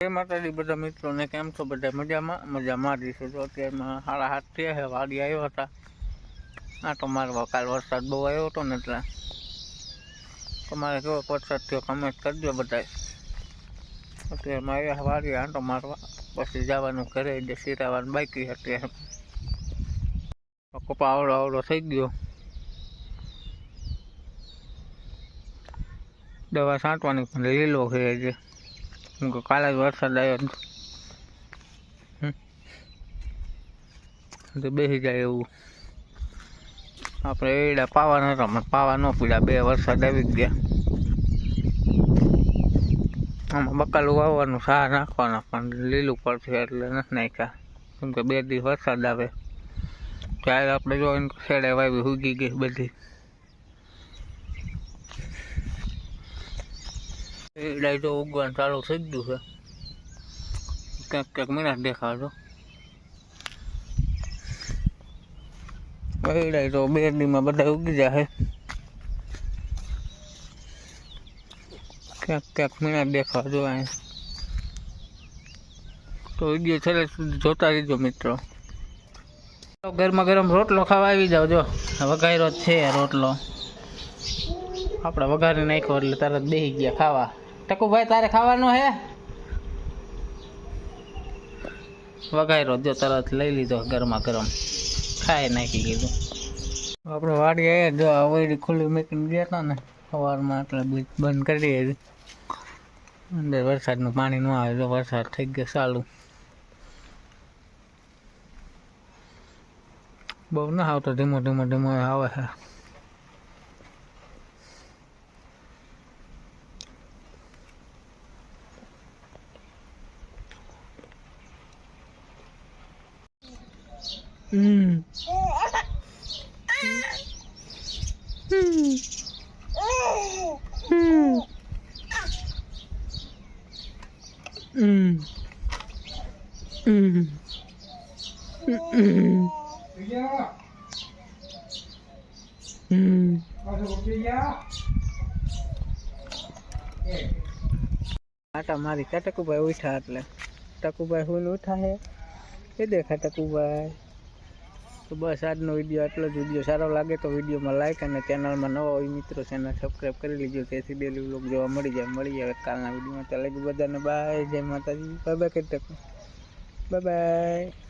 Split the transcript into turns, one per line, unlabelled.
જય માતાજી, બધા મિત્રોને કેમ છો? બધા મજામાં? મજામાં જ છે. તો અત્યારમાં સાડા હાથ થયા છે, વાડી આવ્યો હતા. આ તો મારો કાલ વરસાદ બહુ આવ્યો હતો ને એટલે તમારે કેવો વરસાદ થયો કમેન્ટ કરજો બધા અત્યારમાં આવ્યા વાડી આંટો મારવા. પછી જવાનું ઘરે જે સિરાવાનું બાકી હતી કપા આવડો આવડો થઈ ગયો. દવા છાંટવાની પણ લીલો છે જે કાલે જ વરસાદ આવ્યો. તો બેસી જાય એવું આપણે એડા પાવા નતા પણ પાવા ન પીડા બે વરસાદ આવી ગયા આમાં બકાલું વાવવાનું સાર નાખવાના પણ લીલું પડશે એટલે નથી નાખ્યા કેમ કે બે દિવસ વરસાદ આવે ત્યારે આપણે જો શેડે વાવી ઉગી ગઈ બધી એડા જો ઉગવાનું ચાલુ થઈ ગયું છે. ક્યાંક ક્યાંક મિનાટ દેખાડો એડા તો બે દીમાં બધા ઉગી જાય ક્યાંક ક્યાંક મિનાટ દેખાડો અહીં. તો વીડિયો છેલ્લે સુધી જોતા રહીજો મિત્રો. ગરમા ગરમ રોટલો ખાવા આવી જાવ જો. વઘાર્યો છે રોટલો. આપણે વઘારી નાખ્યો એટલે તરત બેસી ગયા ખાવા. ટકુભાઈ તારે ખાવાનું હે? વઘાર્યો જો તરત લઈ લીધો ગરમા ગરમ. ખાઈ નાખી કીધું. આપણે વાડી આવ્યા જો આવડી ખુલ્લી મૂકીને ગયા હતા ને સવારમાં એટલે બંધ કરી દીધી અંદર વરસાદનું પાણી ન આવે તો વરસાદ થઈ ગયો ચાલુ. બહુ ના આવતો ધીમો ધીમો ધીમો આવે. છે હમ. હમ. હમ. હમ ટકુભાઈ ઉઠા એટલે? ટકુભાઈ હું ઉઠા હે? એ દેખા ટકુભાઈ. તો બસ આજનો વીડિયો આટલો જ. વીડિયો સારો લાગે તો વિડીયોમાં લાઇક અને ચેનલમાં નવા હોય મિત્રો ચેનલ સબસ્ક્રાઈબ કરી લીજો. તેથી ડેલી વ્લોગ જોવા મળી જાય. મળી જાય. કાલના વિડીયોમાં ચાલે બધાને બાય જય માતાજી. બાય બાય કરી બાય બાય